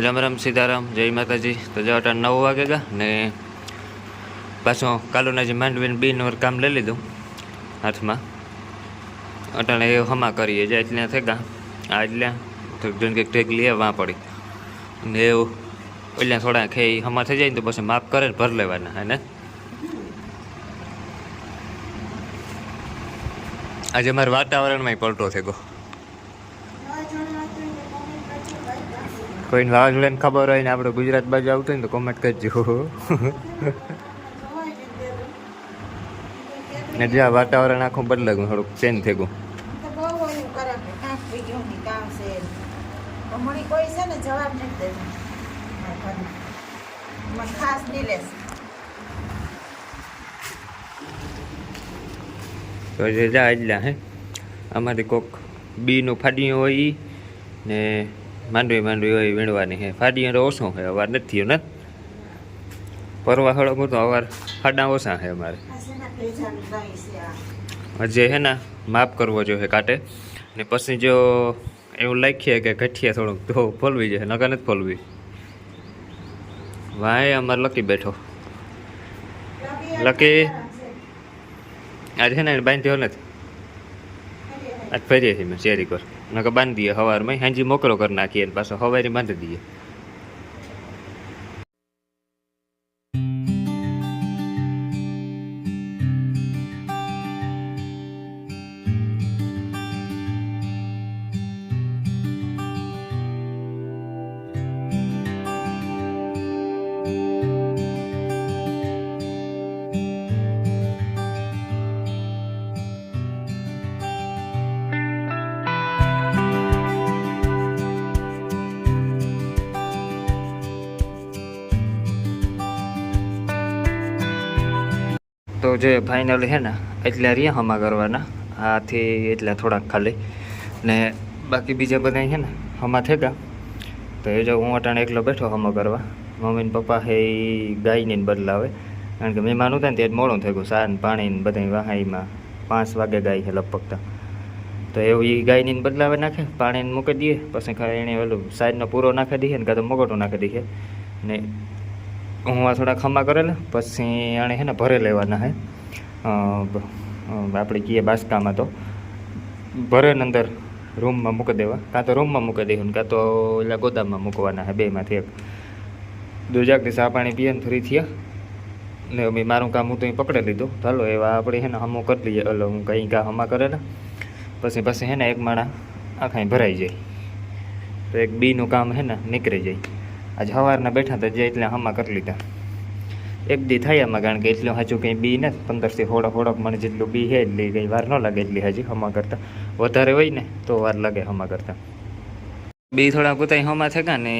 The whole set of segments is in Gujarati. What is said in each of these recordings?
રામ રામ સીતારામ, જય માતાજી. તો જો અટાણ નવ વાગે ગયા ને પાછો કાલુના જે માંડવીને બીનવર કામ લઈ લીધું હાથમાં. અટાણે એ હમા કરીએ, જાય એટલે થઈ ગયા આ એટલે, તો જેમ કે ટેક લઈએ વાં પડી. ને એવું એટલે થોડા ખે હમા થઈ જાય ને તો પછી માફ કરે ભર લેવાના, હે ને? આજે મારે વાતાવરણમાં પલટો થઈ ગયો કોઈને વાવાઝોડાને ખબર હોય ને આપણે ગુજરાત બાજુ આવતું હોય ને તો કોમેન્ટ કરજો. ને જ્યાં વાતાવરણ આખું બદલાઈ ગયું થોડુંક ચેન્જ થઈ ગયું. કોઈ છે ને જવાબ નથી દેતો. તો એટલા હે. અમારે કોક બીનું ફાડીયું હોય ને માંડવી માંડવી હોય, વીણવાની છે ફાડી અંદર ઓછો છે અવાર નથી થયો ને. પરવા હળો તો અવાર ફાડા ઓછા છે અમારે. હજે છે ને માપ કરવો જોઈએ કાંટે. ને પછી જો એવું લખીએ કે ઘટીએ થોડુંક તો ફોલવી જોઈએ નકા નથી ફોલવી. વાય અમારે લકી બેઠો. લકી? આજે ને બાંધ્યો નથી. આજ ફરીએ છીએ મેં શેરી કર નકર બાંધી દઈએ સવારમાં હાંજી મોકલો કરી નાખીએ ને પાછો સવારે બાંધી દઈએ. તો જે ફાઇનલ છે ને, એટલા રહ્યા હમા કરવાના. આથી એટલા થોડાક ખાલી. ને બાકી બીજા બધા છે ને હમા થઈ ગયા તો એ જો હું અટાણે એકલો બેઠો હમો કરવા. મમ્મી ને પપ્પા હે એ ગાયને બદલાવે. કારણ કે મહેમાન હતા ને ત્યારે મોડું થઈ ગયું સાન પાણી ને બધા વાહાઈમાં પાંચ વાગે ગાય છે લપકતા તો. એવું એ ગાયની બદલાવે નાખે, પાણીને મૂકી દઈએ. પછી એને ઓલું સાઈડનો પૂરો નાખી દઈએ ને કાં તો મગોટો નાખી દઈએ. ને હું થોડા ખમા કરેલા, પછી આણે છે ને ભરે લેવાના હે. આપણે કહીએ બાસકામાં તો. ભરે અંદર રૂમમાં મૂકી દેવા. કાં તો રૂમમાં મૂકી દેવું કાં તો એટલે ગોદામમાં મૂકવાના હે, બેમાંથી એક. દુજાકથી ચા પાણી પીએ ને ફરી થયા. ને મેં મારું કામ હું તો પકડી લીધું. ચાલો એવા આપણે છે ને હમો કરી લઈએ. ઓલો હું કંઈ કાં હમા કરેલા. પછી પછી છે ને એક માણા આખાય ભરાઈ જાય. તો એક બીનું કામ છે ને નીકળી જાય. આજે સવારના બેઠા હતા જે એટલે હમા કરી લીધા. એક દી થાય એમાં કારણ કે એટલું હજુ કંઈ બી ને પંદરથી થોડાક હોળક મને જેટલું બી છે એટલી કંઈ વાર ન લાગે એટલી હજી હમા કરતા. વધારે હોય ને તો વાર લાગે હમા કરતા. બી થોડા પોતાની હમા થયા ને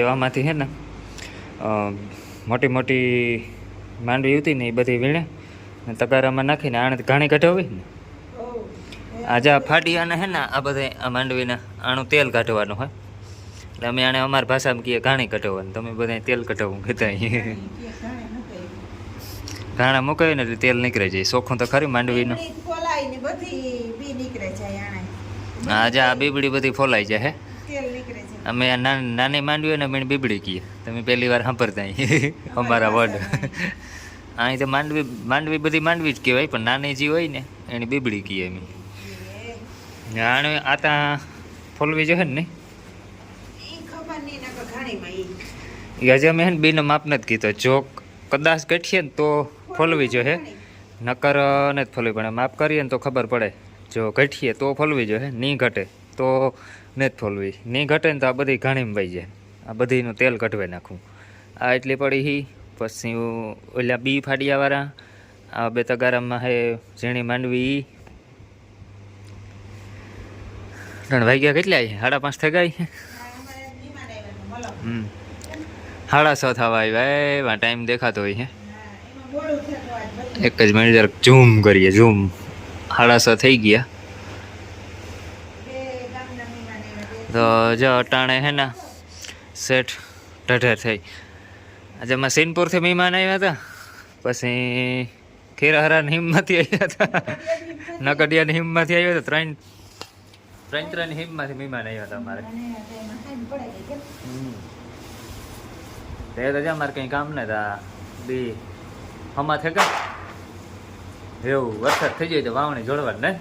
એવામાંથી છે ને મોટી મોટી માંડવી હતી ને એ બધી વીણે ને તગારામાં નાખીને આણંદ ઘાણી કાઢવી ને. આજે આ ફાટિયાને હે ને આ બધા આ માંડવીને આનું તેલ કાઢવાનું હોય. અમે આને અમારી ભાષામાં કહીએ ઘાણી કઢાવવાનું. તમે બધા તેલ કઢાવવું કહેતા ઘાણે મૂકે. ઘાણા મુકાય ને એટલે તેલ નીકળે જાય. ચોખ્ખું તો ખરી માંડવીનું. આજે આ બીબડી બધી ફોલાઈ જાય હે? અમે નાની માંડવી ને મેં બીબડી કહીએ. તમે પહેલી વાર સાંભળતા અમારા વર્ડ અહીં તો માંડવી માંડવી બધી માંડવી જ કહેવાય પણ નાની જે હોય ને એની બીબડી કહીએ અમે. આણે આ ત્યાં ફોલવી જોઈએ ને નહીં? નકર ઘાણીમાં ઈ. એ હજી અમે હે ને બેનો માપ નથી કીધો. જો કદાચ ગઠીએ ને તો ફોલવી જોઈએ નકર નથી ફોલવી પડે માપ કરીએ ને તો ખબર પડે. જો ઘટીએ તો ફોલવી જોઈએ નહીં ઘટે તો નથી ફોલવી. નહીં ઘટે ને તો આ બધી ઘણીમાં વહી જાય. આ બધીનું તેલ કઢવાઈ નાખું આ એટલી પડી હી, પછી ઓલા બી ફાડિયાવાળા, આ બે તગારામાં હે ઝીણી માંડવી. ત્રણ વાગ્યા કેટલા સાડા પાંચ થઈ ગઈ આ અમારે મહેમાન આવ્યા હતા, મલમ. હમ સાડા છ થવા આવ્યા એવા ટાઈમ દેખાતો હોય છે એમાં. એક જ મિનિટ જરાક ઝૂમ કરીએ, ઝૂમ. સાડા છ થઈ ગયા. તો જો અટાણે હે ને, શેઠ ઢઢેર થઈ. આજે અમે સીનપુરથી મહેમાન આવ્યા હતા. પછી ખેરાહરાની હિમમાંથી આવ્યા હતા. નકડિયાની હિમમાંથી આવ્યા હતા. ત્રણ ત્રણ ત્રણ હિમમાંથી મહેમાન આવ્યા હતા અમારે. તે તો જા મારે કંઈ કામ ને તા બી હમા થે કા? એવું વરસાદ થઈ જાય તો વાવણી જોડવા ને?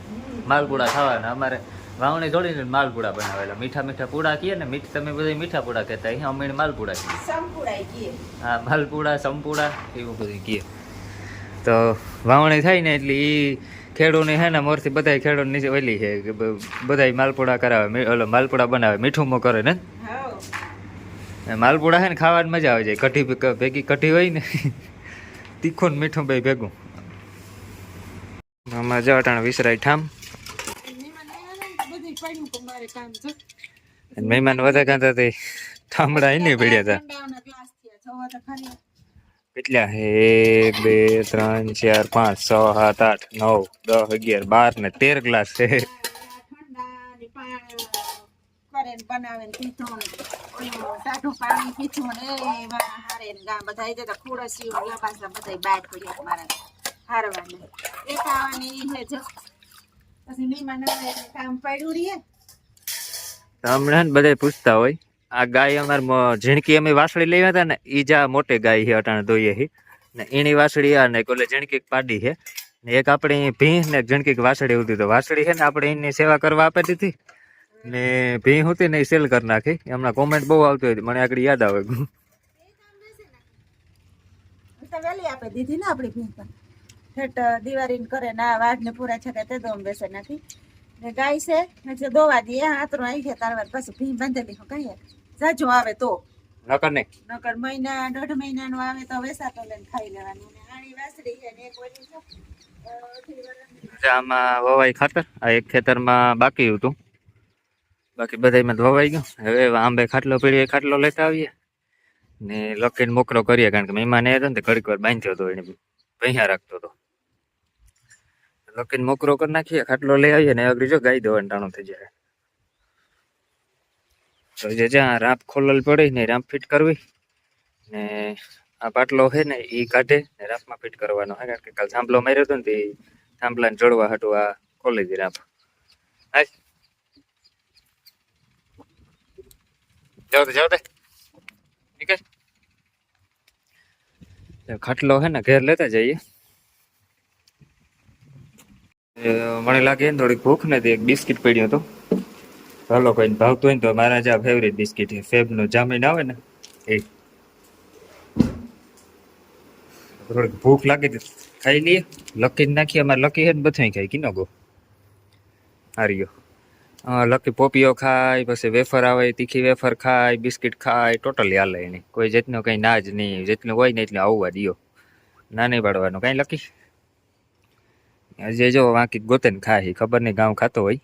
માલપુડા ખાવાના અમારે વાવણી જોડીને માલપુડા બનાવેલા. મીઠા મીઠા પૂડા કહીએ ને મીઠ તમે બધા મીઠા પૂડા કહેતા અહીંયા અમે માલપુડા કહીએ હા માલપુડા સંપુડા એવું બધું કહીએ તો વાવણી થાય ને એટલે એ ખેડૂને હે ને મોરથી બધા ખેડૂત નીચે ઓલી છે કે બધા માલપુડા કરાવે ઓલો માલપુડા બનાવે મીઠું મો કરે ને? માલપુડા હે ને ખાવાની મજા આવે છે. કઢી ભેગી કઢી હોય ને તીખું ને મીઠું ભાઈ ભેગું. આમાં જો અટાણે વિસરાય ઠામ. મહેમાન વધારે કાંતા તે ઠામડા એને પડ્યા હતા કેટલા? એક, બે, ત્રણ, ચાર, પાંચ, છ, સાત, આઠ, નવ, દસ, અગિયાર, બાર ને તેર ગ્લાસ છે. હે હમણાં બધા પૂછતા હોય. આ ગાય અમાર ઝીણકી અમે વાસળી લેવા હતા ને, ઈ જા મોટે ગાય છે, અટાણે દોઈએ ને એની વાસળી આ ને કોલે ઝીણકીક પાડી છે. ને એક આપણે ભી ને ઝીણકીક વાસળી હતી તો વાસળી છે ને આપણે એની સેવા કરવા આપી દીધી. ને ભીં હતી ને એ સેલ કરી નાખી. હમણાં કોમેન્ટ બહુ આવતી હતી મને આગળ યાદ આવે. વેલી આપી દીધી ને દિવાળી કરે ના વાઘ ને પૂરા છે કે તે દોમ બેસે નાખી. ગાય છે દોવા દઈએ હાથરો આવી ગયા તાર વાર પછી ભીં બાંધેલી હું કહીએ. જાજો આવે તો. નકર નહીં. નકર મહિના દોઢ મહિનાનું આવે તો વેસાતો લઈને ખાઈ લેવાનું. ને આણી વાસડી છે ને એક ઓલી આમાં વવાઈ ખાતર આ એક ખેતરમાં બાકી હતું. બાકી બધામાં વવાઈ ગયું. હવે આંબે ખાટલો પીડ્યો ખાટલો લેતા આવીએ. ને લખીને મોકરો કરીએ કારણ કે મહેમાન એ હતો ને ઘડીક વાર બાંધ્યો હતો એને ભૈયા રાખતો હતો. લખીને મોકરો કરી નાખીએ ખાટલો લઈ આવીએ ને અગરી જો ગાઈ દેવાનું ટાણું થઈ જાય. તો જે જ્યાં રાંપ ખોલલ પડી ને રાંપ ફિટ કરવી ને આ પાટલો છે ને એ કાઢે ને રાંપમાં ફિટ કરવાનો. હે, કારણ કે કાલ થાંભલો માર્યો હતો ને તે થાંભલાને જોડવા હતું આ ખોલી દી રાપ. હા જાવ દે જાવ દે. નીકળ. ખાટલો હે ને ઘેર લેતા જઈએ. મને લાગે થોડીક ભૂખ નથી એક બિસ્કિટ પડ્યું હતું. ચાલો કોઈને ભાવતું હોય ને તો મારા જે ફેવરેટ બિસ્કિટ છે. ફેબનું જામીન આવે ને એ. થોડીક ભૂખ લાગી હતી. ખાઈ લઈએ. લકી નાખીએ. અમારે લકી હે ને બધું ખાઈ કિનો ગો? હાર્યો લકી પોપીઓ ખાય, પછી વેફર આવે, તીખી વેફર ખાય, બિસ્કિટ ખાય ટોટલી હાલે એની. કોઈ જેટલું કંઈ ના જ નહીં. જેટલું હોય ને એટલું આવવા દિયો. ના નહીં પાડવાનું કાંઈ લકી? હજી જો વાંકી ગોતે ને ખાય. ખબર નહીં ગામ ખાતો હોય.